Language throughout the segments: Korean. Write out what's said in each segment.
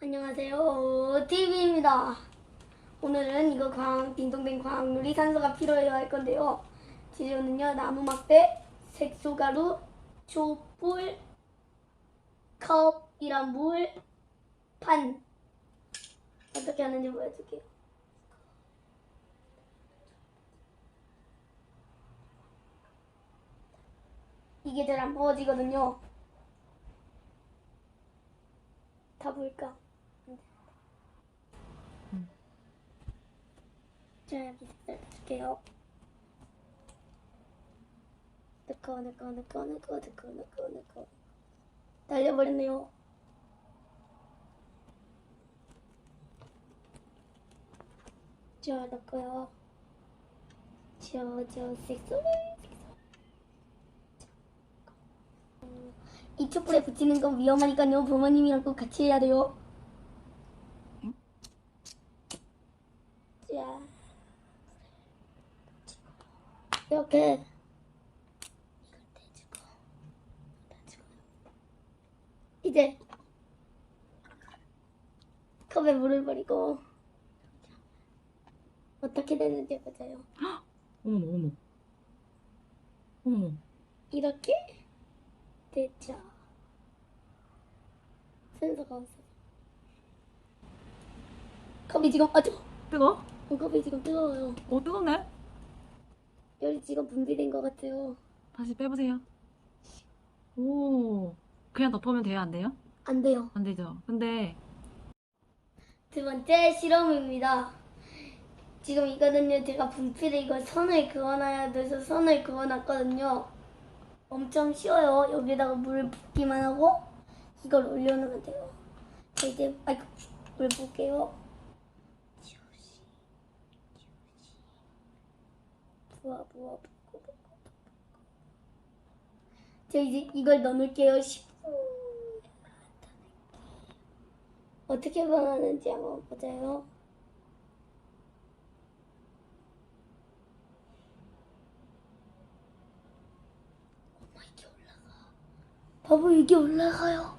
안녕하세요. TV입니다. 오늘은 이거 광, 딩동댕 광놀이 산소가 필요해요 할 건데요. 재료는요, 나무 막대, 색소가루, 촛불, 컵이랑 물, 판. 어떻게 하는지 보여줄게요. 이게 잘 안 부어지거든요. 다 볼까? 자, 여기 줄게요. 넣고, 넣고, 넣고, 넣고, 넣고, 넣고, 넣고. 날려버렸네요. 자, 넣고요. 저, 저, 색소, 색소. 이 촛불에 붙이는 건 위험하니까요. 부모님이랑 꼭 같이 해야 돼요. 자, 이렇게. 이제 컵에 물을 버리고 어떻게 되는지 보자요. 어머머 어머 어머 이렇게 됐죠. 순서가 없어. 컵이 지금 아주 뜨거? 어, 컵이 지금 뜨거워요. 어 뜨겁네 열이 지금 분비된 것 같아요. 다시 빼보세요 오 그냥 덮으면 돼요 안 돼요? 안 돼요. 안 되죠 근데 두 번째 실험입니다. 지금 이거는요, 제가 분필에 이걸 선을 그어놔야 돼서 선을 그어놨거든요. 엄청 쉬워요. 여기다가 물 붓기만 하고 이걸 올려놓으면 돼요. 자, 이제 아이고 물 붓게요. 부어 붓고 붓고 자 이제 이걸 넣어놓을게요. 10분 어떻게 변하는지 한번 보자요. 엄마 이게 올라가. 바보 이게 올라가요.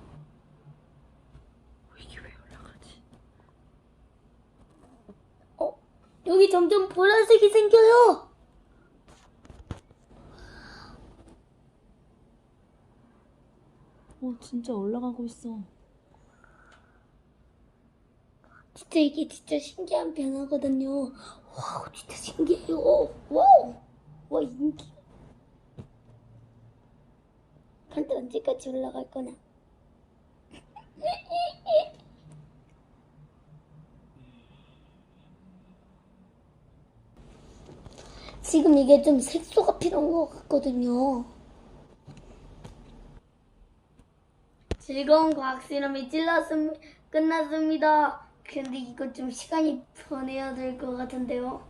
어 여기 점점 보라색이 생겨요. 어 진짜 올라가고 있어 진짜 이게 진짜 신기한 변화거든요. 와우 진짜 신기해요. 와우 와 인기. 한때 언제까지 올라갈 거나. 지금 이게 좀 색소가 필요한 것 같거든요. 즐거운 과학 실험이 찔렀음, 끝났습니다. 근데 이거 좀 시간이 더 내야 될 것 같은데요.